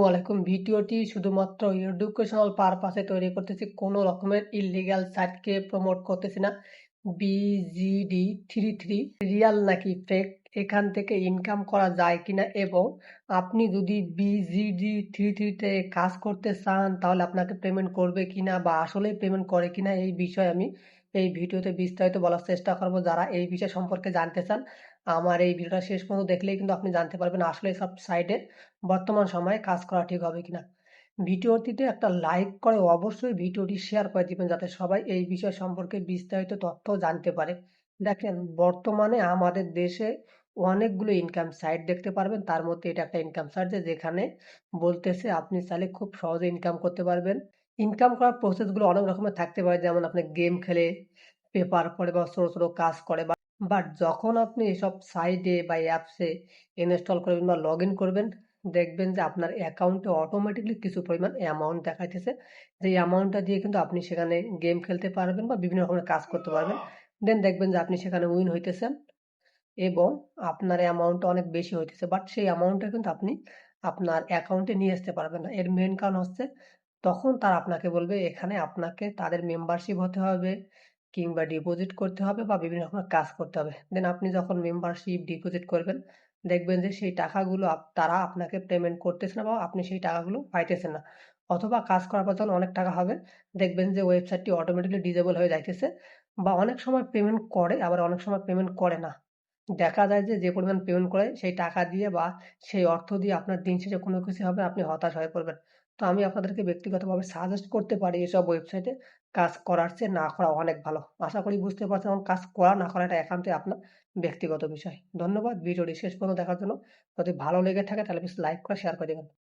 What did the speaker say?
আসসালামু আলাইকুম ভিডিওটি শুধুমাত্র এডুকেশনাল পারপাসে তৈরি করতেছি, কোনো রকমের ইলিগাল সাইটকে প্রমোট করতেছি না। বিজিডি থ্রি থ্রি রিয়াল নাকি ফেক এখান থেকে ইনকাম করা যায় কিনা? এবং আপনি যদি বিজিডি থ্রি থ্রিতে কাজ করতে চান, তাহলে আপনাকে পেমেন্ট করবে কিনা বা আসলেই পেমেন্ট করে কিনা, এই বিষয়ে আমি এই ভিডিওতে বিস্তারিত বলার চেষ্টা করব। যারা এই বিষয় সম্পর্কে জানতে চান, আমার এই ভিডিওটা শেষ পর্যন্ত দেখলেই কিন্তু আপনি জানতে পারবেন আসলে সব সাইডে বর্তমান সময়ে কাজ করা ঠিক হবে কিনা। ভিডিওটিতে একটা লাইক করে অবশ্যই ভিডিওটি শেয়ার করে দিবেন, যাতে সবাই এই বিষয় সম্পর্কে বিস্তারিত তথ্য জানতে পারে। দেখেন, বর্তমানে আমাদের দেশে অনেকগুলো ইনকাম সাইট দেখতে পারবেন। তার মধ্যে এটা একটা ইনকাম সাইট যেখানে বলতেছে আপনি চাইলে খুব সহজে ইনকাম করতে পারবেন। ইনকাম করার প্রসেসগুলো অনেক রকমের থাকতে পারে। যেমন আপনি গেম খেলে পেপার পড়ে বা ছোটো ছোটো কাজ করে বা বাট যখন আপনি এসব সাইটে বা অ্যাপসে ইনস্টল করবেন বা লগ ইন করবেন, দেখবেন যে আপনার অ্যাকাউন্টে অটোমেটিকলি কিছু পরিমাণ অ্যামাউন্ট দেখাইতেছে। যে অ্যামাউন্টটা দিয়ে কিন্তু আপনি সেখানে গেম খেলতে পারবেন বা বিভিন্ন রকমের কাজ করতে পারবেন। দেন দেখবেন যে আপনি সেখানে উইন হইতেছেন এবং আপনার অ্যামাউন্টটা অনেক বেশি হইতেছে। বাট সেই অ্যামাউন্টটা কিন্তু আপনি আপনার অ্যাকাউন্টে নিয়ে আসতে পারবেন না। এর মেন কারণ হচ্ছে তখন তারা আপনাকে বলবে, এখানে আপনাকে তাদের মেম্বারশিপ হতে হবে কিংবা ডিপোজিট করতে হবে বা বিভিন্ন রকমের কাজ করতে হবে। দেন আপনি যখন মেম্বারশিপ ডিপোজিট করবেন, দেখবেন যে সেই টাকাগুলো তারা আপনাকে পেমেন্ট করতেছে না বা আপনি সেই টাকাগুলো পাইতেছেন না। অথবা কাজ করার পর যখন অনেক টাকা হবে, দেখবেন যে ওয়েবসাইটটি অটোমেটিকলি ডিজেবল হয়ে যাইতেছে বা অনেক সময় পেমেন্ট করে, আবার অনেক সময় পেমেন্ট করে না। দেখা যায় যে যে পরিমাণ পেমেন্ট করে সেই টাকা দিয়ে বা সেই অর্থ দিয়ে আপনার দিন শেষে কোনো কিছু হবে আপনি হতাশ হয়ে পড়বেন। তো আমি আপনাদেরকে ব্যক্তিগতভাবে সাজেস্ট করতে পারি এসব ওয়েবসাইটে কাজ করার চেয়ে না করা অনেক ভালো। আশা করি বুঝতে পারছেন এবং কাজ করা না করা এটা একান্তই আপনার ব্যক্তিগত বিষয়। ধন্যবাদ। ভিডিওটি শেষ পর্যন্ত দেখার জন্য। যদি ভালো লেগে থাকে তাহলে প্লিজ লাইক করে শেয়ার করে দেবেন।